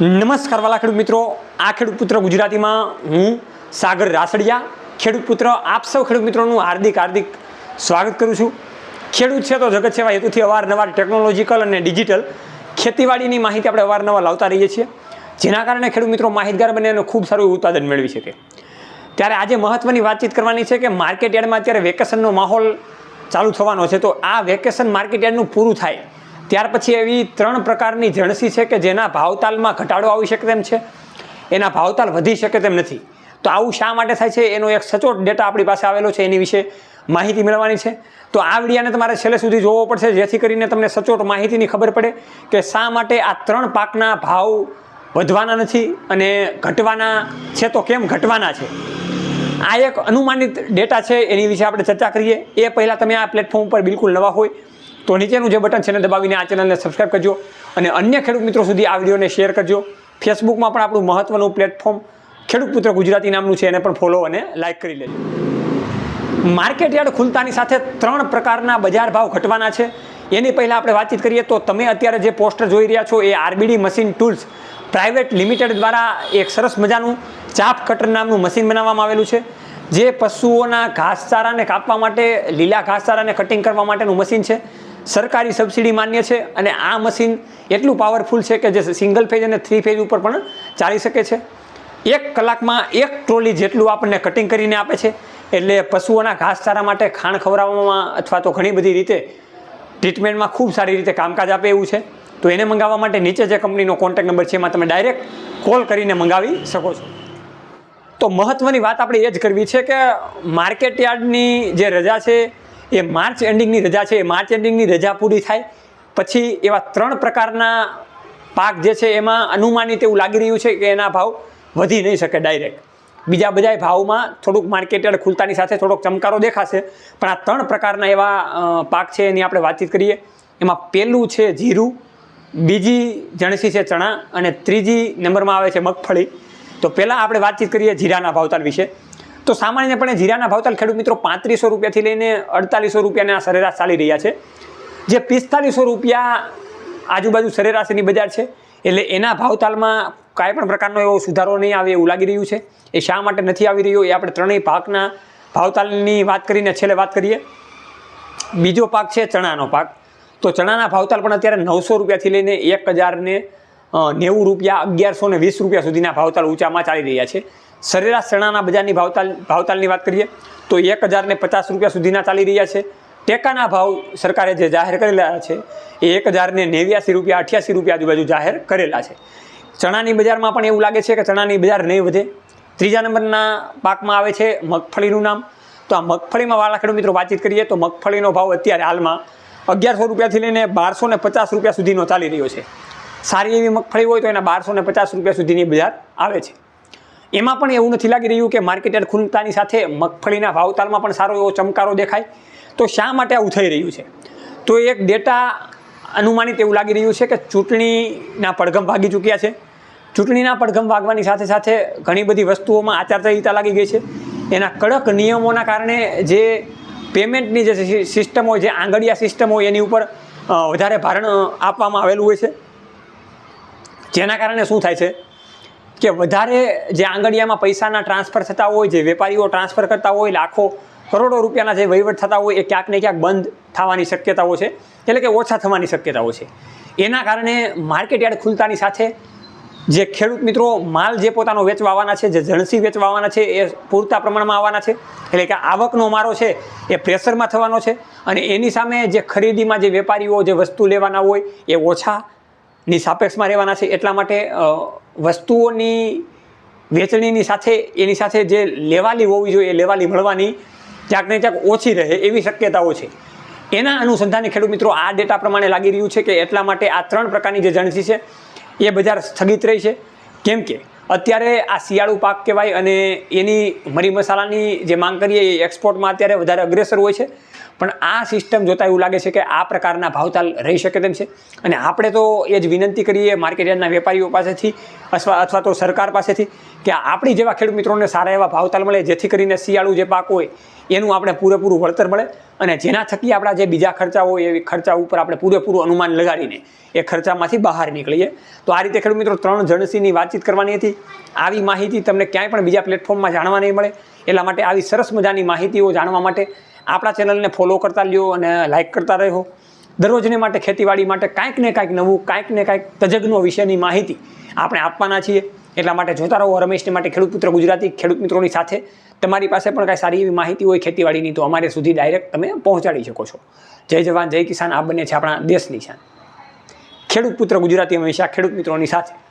નમસ્કાર વાલા ખેડૂત મિત્રો. આ ખેડૂત પુત્ર ગુજરાતીમાં હું સાગર રાસડિયા. ખેડૂત પુત્ર આપ સૌ ખેડૂત મિત્રોનું હાર્દિક હાર્દિક સ્વાગત કરું છું. ખેડૂત છે તો જગત સેવા હેતુથી અવારનવાર ટેકનોલોજીકલ અને ડિજિટલ ખેતીવાડીની માહિતી આપણે અવારનવાર લાવતા રહીએ છીએ. જેના કારણે ખેડૂત મિત્રો માહિતગાર બને અને ખૂબ સારું ઉત્પાદન મેળવી શકે. ત્યારે આજે મહત્ત્વની વાતચીત કરવાની છે કે માર્કેટ યાર્ડમાં અત્યારે વેકેશનનો માહોલ ચાલુ થવાનો છે. તો આ વેકેશન માર્કેટ યાર્ડનું પૂરું થાય. ત્યાર પછી એવી ત્રણ પ્રકારની જણસી છે કે જેના ભાવતાલમાં ઘટાડો આવી શકે તેમ છે. એના ભાવતાલ વધી શકે તેમ નથી. તો આવું શા માટે થાય છે? એનો એક સચોટ ડેટા આપણી પાસે આવેલો છે એની વિશે માહિતી મેળવવાની છે. તો આ વિડીયાને તમારે છેલ્લે સુધી જોવો પડશે, જેથી કરીને તમને સચોટ માહિતીની ખબર પડે કે શા માટે આ ત્રણ પાકના ભાવ વધવાના નથી અને ઘટવાના છે તો કેમ ઘટવાના છે? આ એક અનુમાનિત ડેટા છે, એની વિશે આપણે ચર્ચા કરીએ. એ પહેલાં તમે આ પ્લેટફોર્મ ઉપર બિલકુલ નવા હોય તો નીચેનું જે બટન છે એને દબાવીને આ ચેનલને સબસ્ક્રાઈબ કરજો અને અન્ય ખેડૂત મિત્રો સુધી આ વિડીયોને શેર કરજો. ફેસબુકમાં પણ આપણું મહત્વનું પ્લેટફોર્મ ખેડૂત પુત્ર ગુજરાતી નામનું છે, એને પણ ફોલો અને લાઇક કરી લેજો. માર્કેટ યાર્ડ ખુલતાની સાથે ત્રણ પ્રકારના બજાર ભાવ ઘટવાના છે. એની પહેલાં આપણે વાતચીત કરીએ તો તમે અત્યારે જે પોસ્ટર જોઈ રહ્યા છો એ RBD machine tools private limited દ્વારા એક સરસ મજાનું ચાપ કટર નામનું મશીન બનાવવામાં આવેલું છે. જે પશુઓના ઘાસચારાને કાપવા માટે, લીલા ઘાસચારાને કટિંગ કરવા માટેનું મશીન છે. સરકારી સબસિડી માન્ય છે અને આ મશીન એટલું પાવરફુલ છે કે જે સિંગલ ફેજ અને થ્રી ફેજ ઉપર પણ ચાલી શકે છે. એક કલાકમાં એક ટ્રોલી જેટલું આપણને કટિંગ કરીને આપે છે. એટલે પશુઓના ઘાસચારા માટે ખાણ ખવડાવવામાં અથવા તો ઘણી બધી રીતે ટ્રીટમેન્ટમાં ખૂબ સારી રીતે કામકાજ આપે એવું છે. તો એને મંગાવવા માટે નીચે જે કંપનીનો કોન્ટેક્ટ નંબર છે એમાં તમે ડાયરેક્ટ કોલ કરીને મંગાવી શકો છો. તો મહત્ત્વની વાત આપણે એ જ કરવી છે કે માર્કેટ યાર્ડની જે રજા છે એ માર્ચ એન્ડિંગની રજા છે. એ માર્ચ એન્ડિંગની રજા પૂરી થાય. પછી એવા ત્રણ પ્રકારના પાક જે છે એમાં અનુમાનિત એવું લાગી રહ્યું છે કે એના ભાવ વધી નહીં શકે ડાયરેક્ટ. બીજા બધા ભાવમાં થોડુંક માર્કેટેડ ખુલતાની સાથે થોડોક ચમકારો દેખાશે. પણ આ ત્રણ પ્રકારના એવા પાક છે એની આપણે વાતચીત કરીએ. એમાં પહેલું છે જીરું, બીજી જણસી છે ચણા અને ત્રીજી નંબરમાં આવે છે મગફળી. તો પહેલાં આપણે વાતચીત કરીએ જીરાના ભાવતાલ વિશે. તો સામાન્યપણે જીરાના ભાવતાલ ખેડૂત મિત્રો પાંત્રીસો રૂપિયાથી લઈને અડતાલીસો રૂપિયાના સરેરાશ ચાલી રહ્યા છે. જે પિસ્તાલીસો રૂપિયા આજુબાજુ સરેરાશની બજાર છે, એટલે એના ભાવતાલમાં કાંઈ પણ પ્રકારનો એવો સુધારો નહીં આવે એવું લાગી રહ્યું છે. એ શા માટે નથી આવી રહ્યો એ આપણે ત્રણેય પાકના ભાવતાલની વાત કરીને છેલ્લે વાત કરીએ. બીજો પાક છે ચણાનો પાક. તો ચણાના ભાવતાલ પણ અત્યારે નવસો રૂપિયાથી લઈને એક હજારને નેવું રૂપિયા, અગિયારસો વીસ રૂપિયા સુધીના ભાવતાલ ઊંચામાં ચાલી રહ્યા છે. સરેરાશ ચણાના બજારની ભાવતાલ, ભાવતાલની વાત કરીએ, તો એક હજારને પચાસ રૂપિયા સુધીના ચાલી રહ્યા છે. ટેકાના ભાવ સરકારે જે જાહેર કરેલા છે, એ એક હજારને નેવ્યાસી રૂપિયા, અઠ્યાસી રૂપિયા આજુબાજુ જાહેર કરેલા છે. ચણાની બજારમાં પણ એવું લાગે છે કે ચણાની બજાર નહીં વધે. ત્રીજા નંબરના પાકમાં આવે છે મગફળીનું નામ. તો આ મગફળીમાં વાળા મિત્રો વાતચીત કરીએ, તો મગફળીનો ભાવ અત્યારે હાલમાં અગિયારસો રૂપિયાથી લઈને બારસો ને પચાસ રૂપિયા સુધીનો ચાલી રહ્યો છે. સારી એવી મગફળી હોય તો એના બારસો ને પચાસ રૂપિયા સુધીની બજાર આવે છે. એમાં પણ એવું નથી લાગી રહ્યું કે માર્કેટ યાર્ડ ખુલતાની સાથે મગફળીના ભાવતાલમાં પણ સારો એવો ચમકારો દેખાય. તો શા માટે આવું થઈ રહ્યું છે? તો એક ડેટા અનુમાનિત એવું લાગી રહ્યું છે કે ચૂંટણીના પડઘમ ભાગી ચૂક્યા છે. ચૂંટણીના પડઘમ વાગવાની સાથે સાથે ઘણી બધી વસ્તુઓમાં આચારસંહિતા લાગી ગઈ છે. એના કડક નિયમોના કારણે જે પેમેન્ટની જે સિસ્ટમ હોય, જે આંગળિયા સિસ્ટમ હોય, એની ઉપર વધારે ભારણ આપવામાં આવેલું હોય છે. જેના કારણે શું થાય છે? કે વધારે જે આંગળીયામાં પૈસાના ટ્રાન્સફર થતા હોય, જે વેપારીઓ ટ્રાન્સફર કરતા હોય, લાખો, કરોડો રૂપિયાના જે વહીવટ થતા હોય, એ ક્યાંક ને ક્યાંક બંધ થવાની શક્યતાઓ છે. એટલે કે ઓછા થવાની શક્યતાઓ છે. એના કારણે માર્કેટ યાર્ડ ખુલતાની સાથે જે ખેડૂત મિત્રો માલ જે પોતાનો વેચવા છે, જે જણસી વેચવા આવવાના છે, એ પૂરતા પ્રમાણમાં આવવાના છે. એટલે કે આવકનો મારો છે, એ પ્રેશરમાં થવાનો છે. અને એની સામે જે ખરીદીમાં જે વેપારીઓ જે વસ્તુ લેવાના હોય, એ ઓછાની સાપેક્ષમાં રહેવાના છે. એટલા માટે વસ્તુઓની વેચણીની સાથે, એની સાથે જે લેવાલી હોવી જોઈએ, એ લેવાલી મળવાની ક્યાંક ને ક્યાંક ઓછી રહે એવી શક્યતાઓ છે. એના અનુસંધાને ખેડૂત મિત્રો, આ ડેટા પ્રમાણે લાગી રહ્યું છે કે એટલા માટે આ ત્રણ પ્રકારની જે જણસી છે, એ બજાર સ્થગિત રહી છે. કેમ કે અત્યારે આ શિયાળુ પાક કહેવાય અને એની મરી મસાલાની જે માંગ કરીએ એ એક્સપોર્ટમાં અત્યારે વધારે અગ્રેસર હોય છે. પણ આ સિસ્ટમ જોતાં એવું લાગે છે કે આ પ્રકારના ભાવતાલ રહી શકે તેમ છે. અને આપણે તો એ જ વિનંતી કરીએ માર્કેટિયાના વેપારીઓ પાસેથી અથવા અથવા તો સરકાર પાસેથી કે આપણી જેવા ખેડૂત મિત્રોને સારા એવા ભાવતાલ મળે, જેથી કરીને શિયાળુ જે પાક હોય એનું આપણે પૂરેપૂરું વળતર મળે અને જેના થકી આપણા જે બીજા ખર્ચા હોય એ ખર્ચા ઉપર આપણે પૂરેપૂરું અનુમાન લગાડીને એ ખર્ચામાંથી બહાર નીકળીએ. તો આ રીતે ખેડૂત મિત્રો ત્રણ જણસીની વાતચીત કરવાની હતી. આવી માહિતી તમને ક્યાંય પણ બીજા પ્લેટફોર્મમાં જાણવા નહીં મળે. એટલા માટે આવી સરસ મજાની માહિતીઓ જાણવા માટે આપણા ચેનલને ફોલો કરતા લ્યો અને લાઇક કરતા રહ્યો. દરરોજને માટે, ખેતીવાડી માટે કાંઈક ને કાંઈક નવું, કાંઈક ને કાંઈક તજજ્ઞો વિશેની માહિતી આપણે આપવાના છીએ. એટલા માટે જોતા રહો રમેશને માટે ખેડૂત પુત્ર ગુજરાતી, ખેડૂત મિત્રોની સાથે. તમારી પાસે પણ કાંઈ સારી એવી માહિતી હોય ખેતીવાડીની, તો અમારે સુધી ડાયરેક્ટ તમે પહોંચાડી શકો છો. જય જવાન, જય કિસાન. આ બંને છે આપણા દેશની શાન. ખેડૂત પુત્ર ગુજરાતી હંમેશા ખેડૂત મિત્રોની સાથે.